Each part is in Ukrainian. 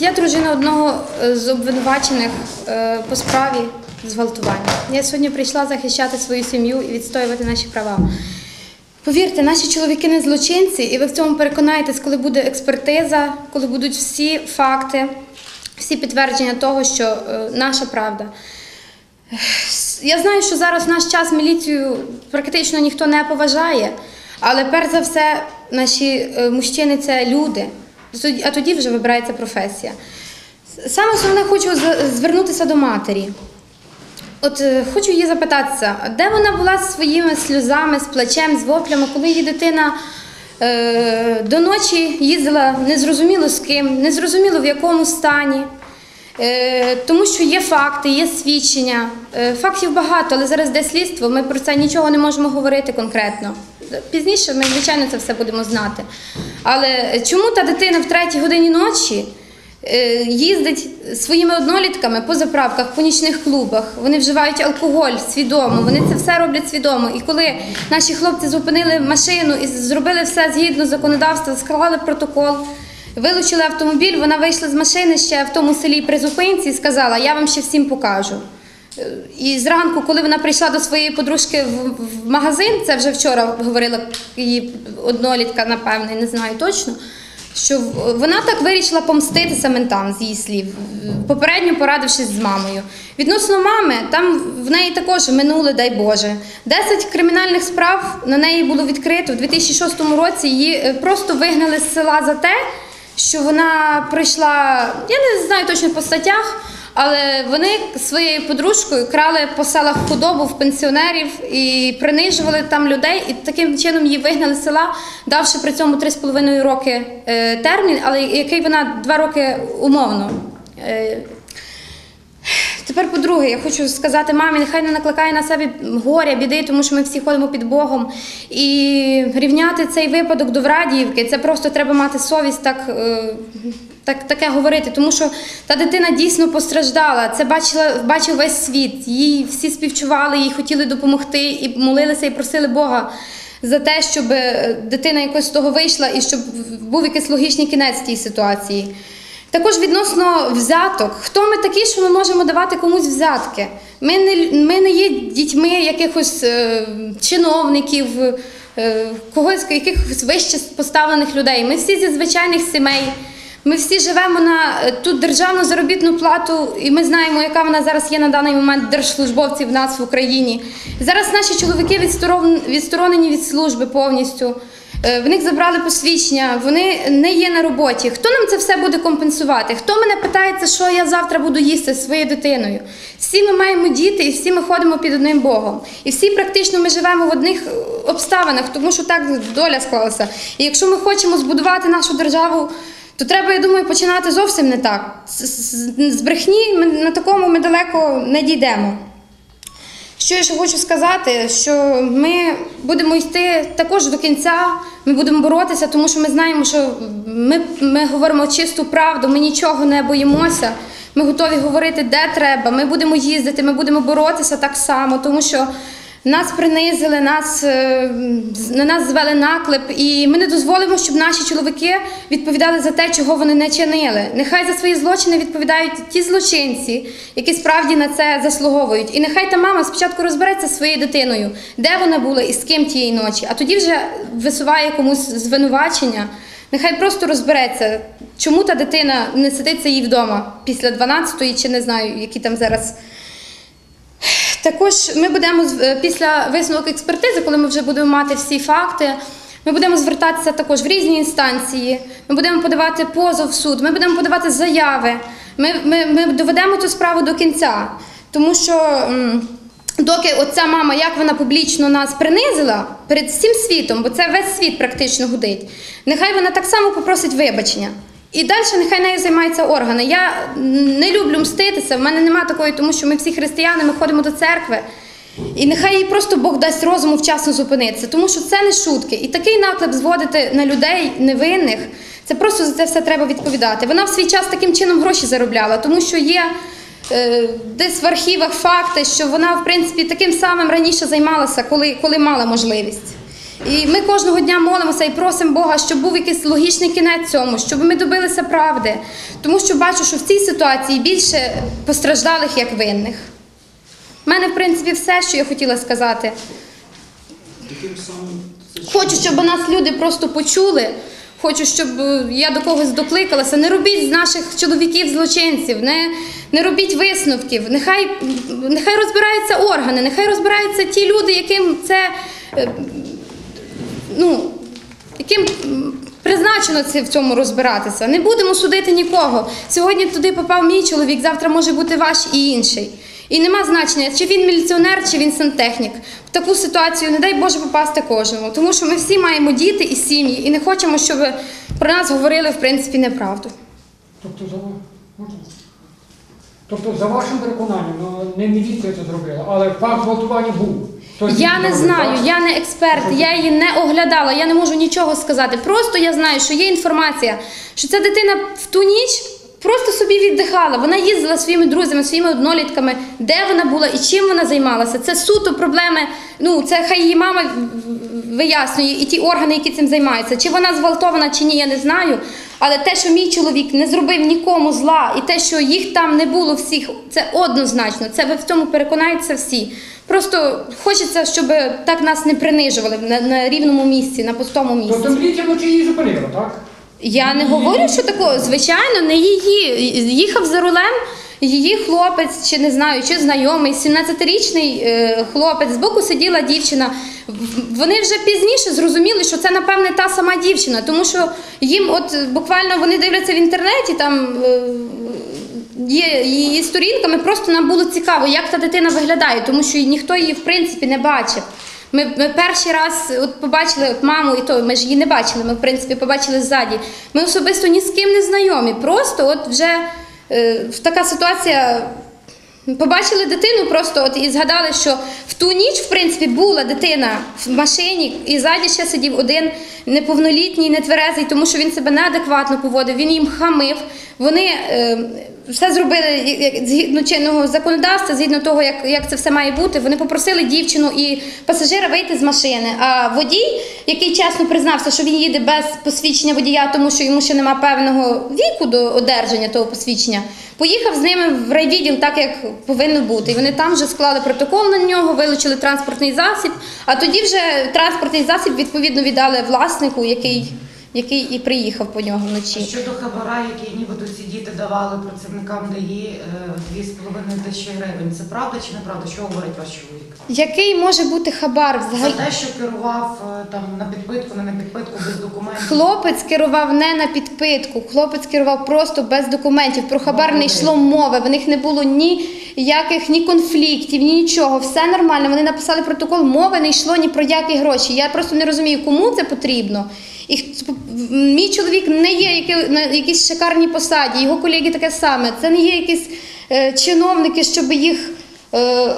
Я дружина одного е, з обвинувачених е, по справі зґвалтування. Я сьогодні прийшла захищати свою сім'ю і відстоювати наші права. Повірте, наші чоловіки не злочинці, і ви в цьому переконаєтесь, коли буде експертиза, коли будуть всі факти, всі підтвердження того, що е, наша правда. Я знаю, що зараз в наш час міліцію практично ніхто не поважає, але перш за все, наші мужчини це люди, а тоді вже вибирається професія. Саме основне хочу звернутися до матері. От е, хочу її запитатися, де вона була зі своїми сльозами, з плачем, з воплями, коли її дитина е, до ночі їздила незрозуміло з ким, незрозуміло в якому стані. Е, тому що є факти, є свідчення. Е, фактів багато, але зараз де слідство, ми про це нічого не можемо говорити конкретно. Пізніше ми, звичайно, це все будемо знати. Але чому та дитина в третій годині ночі е, їздить своїми однолітками по заправках, по нічних клубах? Вони вживають алкоголь свідомо, вони це все роблять свідомо. І коли наші хлопці зупинили машину і зробили все згідно законодавства, склали протокол. Вилучили автомобіль, вона вийшла з машини ще в тому селі при зупинці і сказала: Я вам ще всім покажу. І зранку, коли вона прийшла до своєї подружки в, в магазин, це вже вчора говорила її однолітка, напевне, не знаю точно. Що в- вона так вирішила помститися ментам з її слів, попередньо порадившись з мамою. Відносно мами, там в неї також минуле, дай Боже. Десять кримінальних справ на неї було відкрито. У 2006 році її е, просто вигнали з села за те, що вона прийшла, я не знаю точно по статтях, але вони своєю подружкою крали по селах худобу в пенсіонерів і принижували там людей, і таким чином її вигнали з села, давши при цьому 3,5 роки е, термін, але який вона 2 роки умовно. Е, Тепер, по-друге, я хочу сказати мамі, нехай не накликає на себе горя, біди, тому що ми всі ходимо під Богом. І рівняти цей випадок до Врадіївки, це просто треба мати совість так, е, так, таке говорити, тому що та дитина дійсно постраждала. Це бачила, бачив весь світ. Їй всі співчували, їй хотіли допомогти і молилися і просили Бога за те, щоб е, дитина якось з того вийшла і щоб був якийсь логічний кінець тій ситуації. Також відносно взяток, хто ми такі, що ми можемо давати комусь взятки? Ми не, ми не є дітьми якихось е, чиновників, е, когось, якихось вище поставлених людей. Ми всі зі звичайних сімей. Ми всі живемо на е, ту державну заробітну плату, і ми знаємо, яка вона зараз є на даний момент держслужбовців в нас в Україні. Зараз наші чоловіки відсторон- відсторонені від служби повністю. Е, В них забрали посвідчення, вони не є на роботі. Хто нам це все буде компенсувати? Хто мене питається, що я завтра буду їсти зі своєю дитиною? Всі ми маємо діти і всі ми ходимо під одним Богом. І всі практично ми живемо в одних е, обставинах, тому що так доля склалася. І якщо ми хочемо збудувати нашу державу, то треба, я думаю, починати зовсім не так. З, брехні на такому ми далеко не дійдемо. Що я ще хочу сказати, що ми будемо йти також до кінця, ми будемо боротися, тому що ми знаємо, що ми, ми говоримо чисту правду, ми нічого не боїмося. Ми готові говорити, де треба. Ми будемо їздити, ми будемо боротися так само, тому що нас принизили, нас, е, на нас звели наклеп, і ми не дозволимо, щоб наші чоловіки відповідали за те, чого вони не чинили. Нехай за свої злочини відповідають ті злочинці, які справді на це заслуговують. І нехай та мама спочатку розбереться зі своєю дитиною, де вона була і з ким тієї ночі, а тоді вже висуває комусь звинувачення. Нехай просто розбереться, чому та дитина не сидиться їй вдома після 12-ї, чи не знаю, які там зараз. Також ми будемо е, після висновок експертизи, коли ми вже будемо мати всі факти, ми будемо звертатися також в різні інстанції. Ми будемо подавати позов в суд, ми будемо подавати заяви. Ми, ми, ми доведемо цю справу до кінця, тому що. Доки оця мама, як вона публічно нас принизила перед всім світом, бо це весь світ практично гудить, нехай вона так само попросить вибачення. І далі нехай нею займаються органи. Я не люблю мститися, в мене немає такої, тому що ми всі християни, ми ходимо до церкви. І нехай їй просто Бог дасть розуму вчасно зупинитися, тому що це не шутки. І такий наклеп зводити на людей невинних, це просто за це все треба відповідати. Вона в свій час таким чином гроші заробляла, тому що є е, десь в архівах факти, що вона, в принципі, таким самим раніше займалася, коли, коли мала можливість. І ми кожного дня молимося і просимо Бога, щоб був якийсь логічний кінець цьому, щоб ми добилися правди. Тому що бачу, що в цій ситуації більше постраждалих як винних. У мене, в принципі, все, що я хотіла сказати. Хочу, щоб нас люди просто почули. Хочу, щоб е, я до когось докликалася. Не робіть з наших чоловіків злочинців, не, не робіть висновків. Нехай, нехай розбираються органи, нехай розбираються ті люди, яким це е, ну, яким призначено це в цьому розбиратися. Не будемо судити нікого. Сьогодні туди попав мій чоловік, завтра може бути ваш і інший. І нема значення, чи він міліціонер, чи він сантехнік. В таку ситуацію не дай Боже попасти кожному, тому що ми всі маємо діти і сім'ї, і не хочемо, щоб про нас говорили в принципі неправду. Тобто за, тобто, за вашим переконанням, ну, не міліція це зробила, але факт гвалтування був. Я не знаю, я не експерт, я її не оглядала, я не можу нічого сказати. Просто я знаю, що є інформація, що ця дитина в ту ніч просто собі віддихала. Вона їздила своїми друзями, своїми однолітками, де вона була і чим вона займалася. Це суто проблеми. Ну, це хай її мама вияснює, і ті органи, які цим займаються. Чи вона зґвалтована, чи ні, я не знаю. Але те, що мій чоловік не зробив нікому зла, і те, що їх там не було всіх, це однозначно. Це ви в цьому переконаються всі. Просто хочеться, щоб так нас не принижували на, на рівному місці, на пустому місці. Тобто міліція вночі її зупинила, так? Я не говорю, що такого, звичайно, не її. Їхав за рулем її хлопець, чи не знаю, чи знайомий, 17-річний е, хлопець, збоку сиділа дівчина. Вони вже пізніше зрозуміли, що це, напевне, та сама дівчина, тому що їм, от буквально вони дивляться в інтернеті, там е, є її сторінками, просто нам було цікаво, як та дитина виглядає, тому що ніхто її, в принципі, не бачив. Ми, ми перший раз от побачили от маму, і то ми ж її не бачили. Ми в принципі побачили ззаді. Ми особисто ні з ким не знайомі. Просто от вже е, така ситуація. Побачили дитину просто от і згадали, що в ту ніч, в принципі, була дитина в машині, і ззаді ще сидів один неповнолітній, нетверезий, тому що він себе неадекватно поводив, він їм хамив. Вони е, все зробили згідно чинного законодавства, згідно того, як, як це все має бути. Вони попросили дівчину і пасажира вийти з машини. А водій, який чесно признався, що він їде без посвідчення водія, тому що йому ще немає певного віку до одержання того посвідчення, поїхав з ними в райвідділ так, як повинно бути. І вони там вже склали протокол на нього, вилучили транспортний засіб. А тоді вже транспортний засіб відповідно віддали власнику, який, який і приїхав по нього вночі. Щодо хабара, який нібито діти давали працівникам ДАІ е, 2,5 тисячі гривень, це правда чи неправда? Що говорить ваш чоловік? Який може бути хабар За взагалі? те, що керував е, там на підпитку, не на підпитку, без документів. Хлопець керував не на підпитку, хлопець керував просто без документів. Про хабар не йшло мови. В них не було ніяких ні конфліктів, ні нічого. Все нормально. Вони написали протокол, мови не йшло ні про які гроші. Я просто не розумію, кому це потрібно. І мій чоловік не є на якійсь шикарній посаді, його колеги таке саме. Це не є якісь е, чиновники, щоб їх. Е,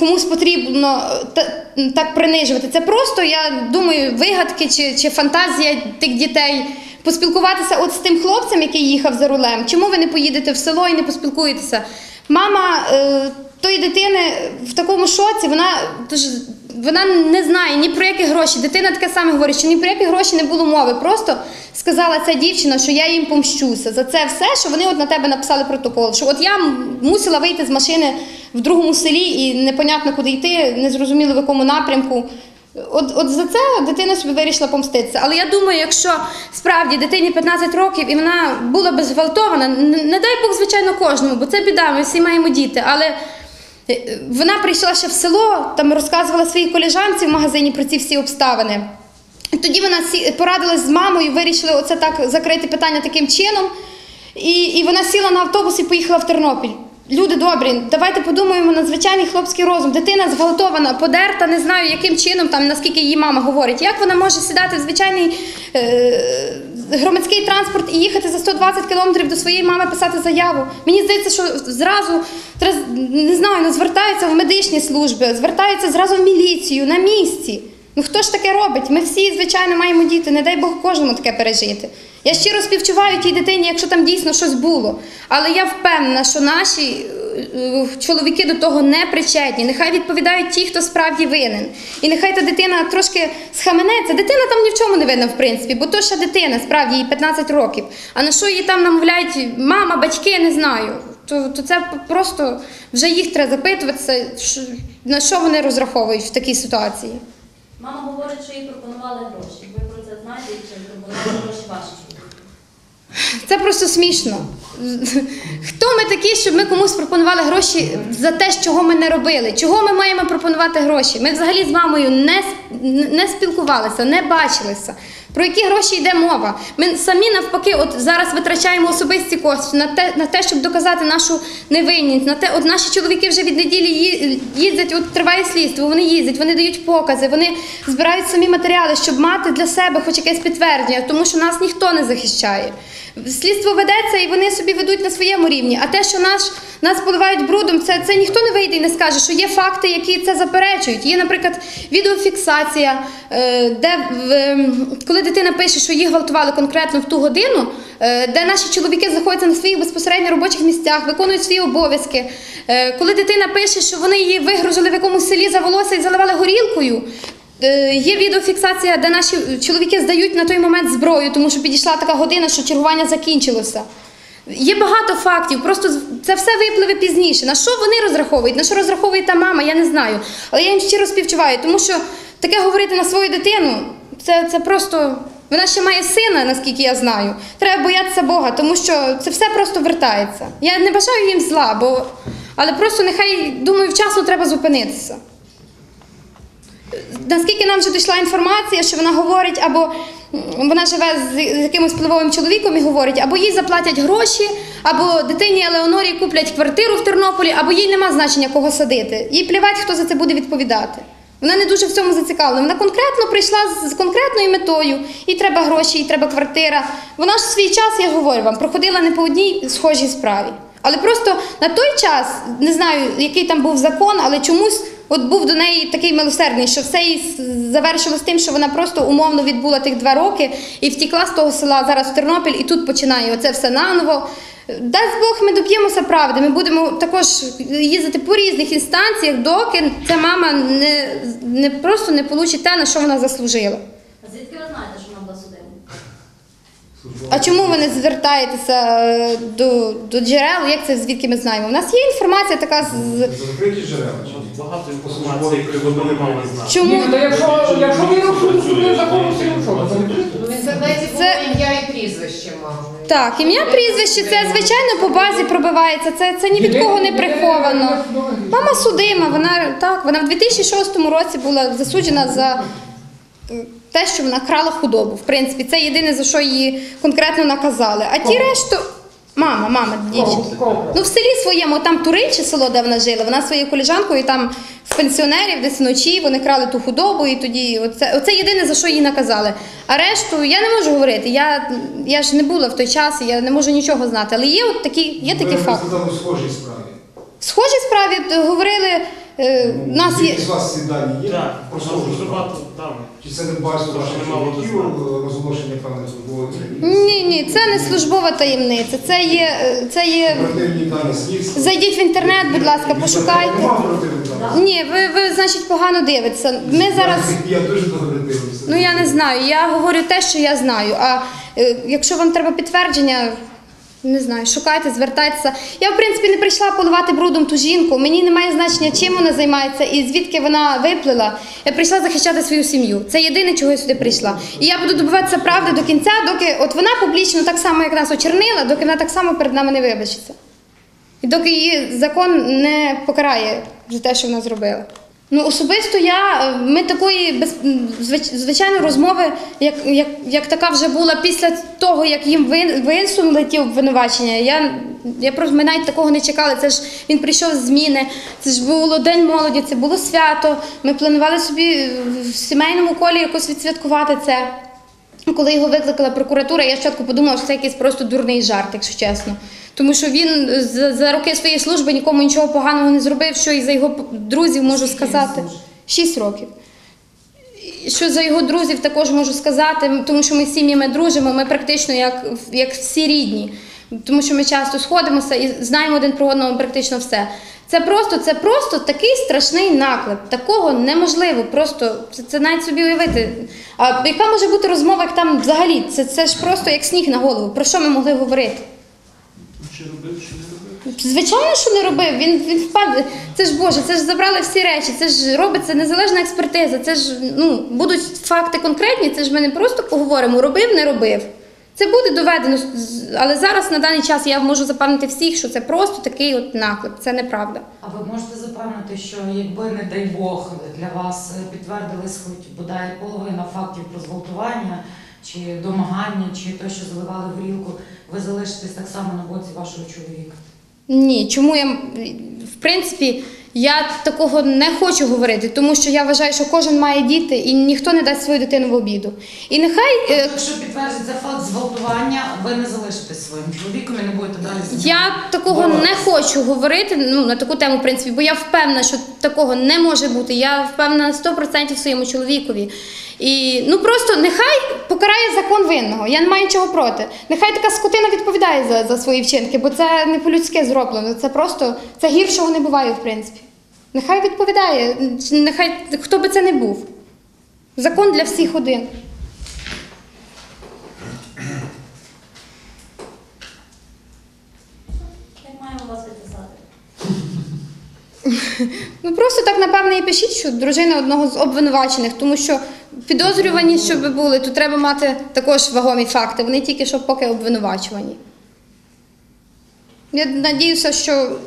комусь потрібно е, так принижувати. Це просто, я думаю, вигадки чи, чи фантазія тих дітей. Поспілкуватися от з тим хлопцем, який їхав за рулем. Чому ви не поїдете в село і не поспілкуєтеся? Мама е, тої дитини в такому шоці, вона тож, вона не знає ні про які гроші. Дитина таке саме говорить, що ні про які гроші не було мови. Просто сказала ця дівчина, що я їм помщуся за це все, що вони от на тебе написали протокол. Що от я мусила вийти з машини в другому селі і непонятно куди йти, не зрозуміло в якому напрямку. От, от за це дитина собі вирішила помститися. Але я думаю, якщо справді дитині 15 років і вона була би зґвалтована, не дай Бог, звичайно, кожному, бо це біда, ми всі маємо діти. Але вона прийшла ще в село, там розказувала своїй коліжанці в магазині про ці всі обставини. Тоді вона порадилась з мамою, вирішили оце так закрити питання таким чином. І, і вона сіла на автобус і поїхала в Тернопіль. Люди добрі, давайте подумаємо на звичайний хлопський розум. Дитина зґвалтована, подерта, не знаю, яким чином, там, наскільки її мама говорить. Як вона може сідати в звичайний е, громадський транспорт і їхати за 120 кілометрів до своєї мами писати заяву? Мені здається, що зразу не знаю, ну, звертаються в медичні служби, звертаються зразу в міліцію на місці. Ну хто ж таке робить? Ми всі, звичайно, маємо діти, не дай Бог кожному таке пережити. Я щиро співчуваю тій дитині, якщо там дійсно щось було. Але я впевнена, що наші чоловіки до того не причетні. Нехай відповідають ті, хто справді винен. І нехай та дитина трошки схаменеться. Дитина там ні в чому не винна, в принципі, бо то ще дитина, справді їй 15 років. А на що її там намовляють мама, батьки, не знаю. То, то це просто вже їх треба запитуватися, на що вони розраховують в такій ситуації. Мама говорить, що їй пропонували гроші. Ви про це знаєте, чи пропонували гроші ваші? Це просто смішно. Хто ми такі, щоб ми комусь пропонували гроші за те, чого ми не робили? Чого ми маємо пропонувати гроші? Ми взагалі з мамою не, не спілкувалися, не бачилися. Про які гроші йде мова? Ми самі навпаки, от зараз витрачаємо особисті кошти на те, на те, щоб доказати нашу невинність. На те, от наші чоловіки вже від неділі їздять, от триває слідство, вони їздять, вони дають покази, вони збирають самі матеріали, щоб мати для себе хоч якесь підтвердження, тому що нас ніхто не захищає. Слідство ведеться і вони собі ведуть на своєму рівні. А те, що наш, нас поливають брудом, це, це ніхто не вийде і не скаже, що є факти, які це заперечують. Є, наприклад, відеофіксація, е, де ем, коли дитина пише, що їх гвалтували конкретно в ту годину, е, де наші чоловіки знаходяться на своїх безпосередньо робочих місцях, виконують свої обов'язки. Е, Коли дитина пише, що вони її вигрузили в якомусь селі за волосся і заливали горілкою. Е, Є відеофіксація, де наші чоловіки здають на той момент зброю, тому що підійшла така година, що чергування закінчилося. Є багато фактів, просто це все випливе пізніше. На що вони розраховують? На що розраховує та мама, я не знаю. Але я їм щиро співчуваю, тому що таке говорити на свою дитину, це, це просто. Вона ще має сина, наскільки я знаю. Треба боятися Бога, тому що це все просто вертається. Я не бажаю їм зла, бо але просто нехай думаю, вчасно треба зупинитися. Наскільки нам вже дійшла інформація, що вона говорить, або вона живе з якимось впливовим чоловіком і говорить, або їй заплатять гроші, або дитині Елеонорі куплять квартиру в Тернополі, або їй нема значення кого садити. Їй плівать, хто за це буде відповідати. Вона не дуже в цьому зацікавлена. Вона конкретно прийшла з конкретною метою. Їй треба гроші, їй треба квартира. Вона ж в свій час, я говорю вам, проходила не по одній схожій справі. Але просто на той час, не знаю, який там був закон, але чомусь от був до неї такий милосердний, що все їй завершилось тим, що вона просто умовно відбула тих два роки і втікла з того села зараз в Тернопіль, і тут починає оце все наново. Дасть Бог, ми доб'ємося правди. Ми будемо також їздити по різних інстанціях, доки ця мама не, не просто не получить те, на що вона заслужила. А звідки ви знаєте, що вона була судима? А чому ви не звертаєтеся е, до, до джерел? Як це звідки ми знаємо? У нас є інформація така з Закриті джерела? Багато інформації, не мали знати. чому Ні, то якщо, якщо він розуміє закону. В інтернеті Це- ім'я і прізвище мами. так, ім'я прізвище, це звичайно по базі пробивається. Це, це ні від кого не приховано. Мама судима, вона так, вона в 2006 році була засуджена за е, те, що вона крала худобу. В принципі, це єдине за що її конкретно наказали. А ті решту. Мама, мама, дівчинка. Ну, в селі своєму, там Туринче село, де вона жила, вона своєю коліжанкою там в пенсіонерів десь вночі вони крали ту худобу, і тоді оце, оце єдине за що її наказали. А решту я не можу говорити. Я, я ж не була в той час, я не можу нічого знати. Але є от такі, є такі факти. схожій справі. В схожій справі говорили, е, у нас є. Звідки з вас ці дані є? Так, Про у нас дуже багато даних. Чи це не бачите ваших чоловіків, розголошення певних службових таємниць? Ні, ні, це не службова таємниця. Це є, е, це є. Оперативні дані слідства? Зайдіть в інтернет, будь ласка, пошукайте. Нема оперативних даних? Ні, ви, ви значить погано дивитеся. Ми зараз. Я дуже добре дивлюся. Ну я не знаю. Я говорю те, що я знаю. А е, якщо вам треба підтвердження, не знаю, шукайте, звертайтеся. Я в принципі не прийшла поливати брудом ту жінку. Мені немає значення, чим вона займається і звідки вона виплила. Я прийшла захищати свою сім'ю. Це єдине, чого я сюди прийшла. І я буду добиватися правди до кінця, доки от вона публічно так само, як нас очернила, доки вона так само перед нами не вибачиться. І доки її закон не покарає за те, що вона зробила. Ну, особисто я, е, ми такої без, звичайно розмови, як, як, як така вже була після того, як їм висунули ті обвинувачення. Я, я просто ми навіть такого не чекали. Це ж він прийшов з зміни, це ж було День молоді, це було свято. Ми планували собі в сімейному колі якось відсвяткувати це. Коли його викликала прокуратура, я спочатку подумала, що це якийсь просто дурний жарт, якщо чесно. Тому що він за, за роки своєї служби нікому нічого поганого не зробив, що і за його друзів можу сказати. Шість років. Що за його друзів також можу сказати, тому що ми з сім'ями дружимо, ми практично як, як всі рідні. тому що ми часто сходимося і знаємо один про одного практично все. Це просто, це просто такий страшний наклеп. Такого неможливо. Просто це, це навіть собі уявити. А яка може бути розмова, як там взагалі? Це, це ж просто як сніг на голову. Про що ми могли говорити? Чи робив, чи не робив? Звичайно, що не робив. Він, він впав. Це ж Боже, це ж забрали всі речі. Це ж робиться незалежна експертиза. Це ж ну будуть факти конкретні. Це ж ми не просто поговоримо, робив, не робив. Це буде доведено, з- але зараз на даний час я можу запевнити всіх, що це просто такий от наклеп. Це неправда. А ви можете запевнити, що якби, не дай Бог, для вас е, підтвердились хоч бодай половина фактів про зґвалтування, чи домагання, чи те, що заливали горілку, ви залишитесь так само на боці вашого чоловіка? Ні, чому я в принципі я такого не хочу говорити, тому що я вважаю, що кожен має діти і ніхто не дасть свою дитину в обіду. І нехай е, Тобто, якщо підтвердиться факт зґвалтування, ви не залишитесь своїм чоловіком і не будете далі з ним Я такого не хочу говорити ну, на таку тему, в принципі, бо я впевнена, що такого не може бути. Я впевнена на 100% в своєму чоловікові. І ну просто нехай покарає закон винного. Я не маю нічого проти. Нехай така скотина відповідає за, за свої вчинки, бо це не по-людськи зроблено. Це просто це гіршого не буває, в принципі. Нехай відповідає, нехай хто би це не був. Закон для всіх один. Як маємо вас відписати? Ну просто так напевне і пишіть, що дружина одного з обвинувачених, тому що підозрювані, щоб були, то треба мати також вагомі факти. Вони тільки що поки обвинувачувані. Я надіюся, що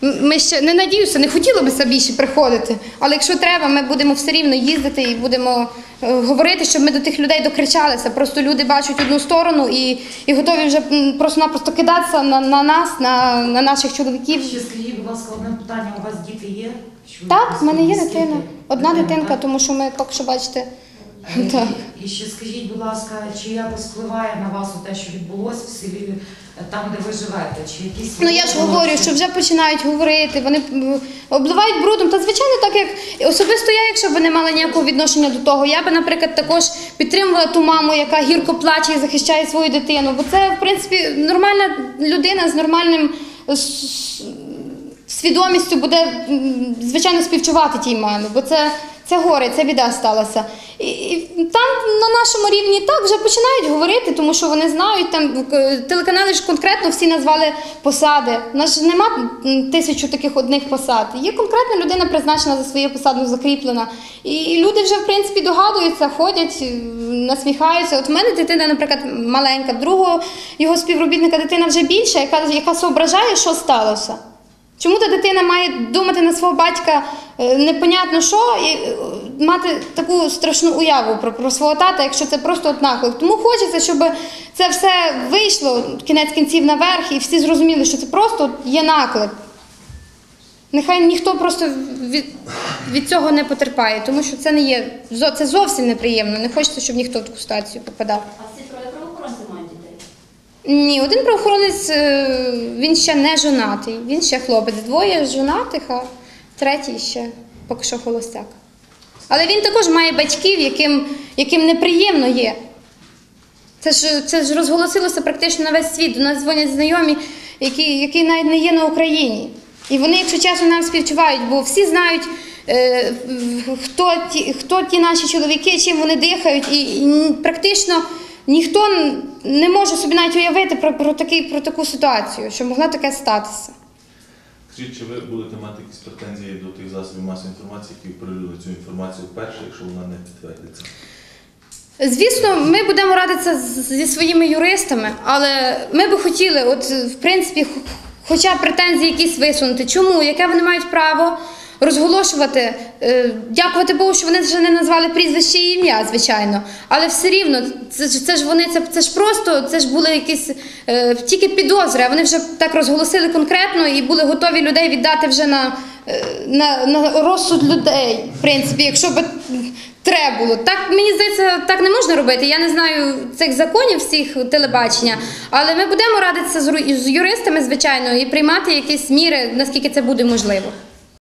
ми ще не надіюся, не хотіло би більше приходити. Але якщо треба, ми будемо все рівно їздити і будемо е, говорити, щоб ми до тих людей докричалися. Просто люди бачать одну сторону і, і готові вже просто-напросто кидатися на, на нас, на, на наших чоловіків. Ще скажіть, будь ласка, одне питання. У вас діти є? Що Так, в мене є дитина. Одна Одна, дитинка, тому що ми поки що бачите. І- Так. І ще скажіть, будь ласка, чи якось впливає на вас те, що відбулося в селі, е, там, де ви живете? Чи якісь Ну я ж говорю, що вже починають говорити, вони обливають брудом. Та звичайно, так як особисто я, якщо б не мала ніякого відношення до того, я би, наприклад, також підтримувала ту маму, яка гірко плаче і захищає свою дитину. Бо це, в принципі, нормальна людина з нормальним е, свідомістю буде, звичайно, співчувати тій мамі, бо це, це горе, це біда сталася. І, і там на нашому рівні так вже починають говорити, тому що вони знають, там е, телеканали ж конкретно всі назвали посади. У нас ж нема тисячу таких одних посад. Є конкретна людина призначена за своєю посадою, закріплена. І люди вже, в принципі, догадуються, ходять, е, насміхаються. От в мене дитина, наприклад, маленька, другого його співробітника дитина вже більша, яка, яка соображає, що сталося. Чому та дитина має думати на свого батька непонятно що і е, мати таку страшну уяву про, про свого тата, якщо це просто от наклик? Тому хочеться, щоб це все вийшло кінець кінців наверх, і всі зрозуміли, що це просто є наклик. Нехай ніхто просто від, від цього не потерпає, тому що це не є це зовсім неприємно. Не хочеться, щоб ніхто в таку ситуацію попадав. А всі троє правоохоронці мають дітей? Ні, один правоохоронець е, він ще не жонатий, він ще хлопець. Двоє жонатих, а третій ще поки що холостяк. Але він також має батьків, яким, яким неприємно є. Це ж, це ж розголосилося практично на весь світ. До нас дзвонять знайомі, які, які навіть не є на Україні. І вони, якщо чесно, нам співчувають, бо всі знають, е, хто, ті, хто ті наші чоловіки, чим вони дихають, і, і практично ніхто не може собі навіть уявити про, про, такий, про таку ситуацію, що могло таке статися. Скажіть, чи ви будете мати якісь претензії до тих засобів масової інформації, які оприлюднили цю інформацію вперше, якщо вона не підтвердиться? Звісно, ми будемо радитися зі своїми юристами, але ми би хотіли, от в принципі, хоча претензії якісь висунути. Чому? Яке вони мають право розголошувати? Е, Дякувати Богу, що вони вже не назвали прізвище і ім'я, звичайно. Але все рівно, це, ж- це ж вони, це, це ж просто, це ж були якісь е, тільки підозри, а вони вже так розголосили конкретно і були готові людей віддати вже на, е, на, на розсуд людей. В принципі, якщо б треба було. Так мені здається, так не можна робити. Я не знаю цих законів всіх телебачення, але ми будемо радитися з юристами, звичайно, і приймати якісь міри, наскільки це буде можливо.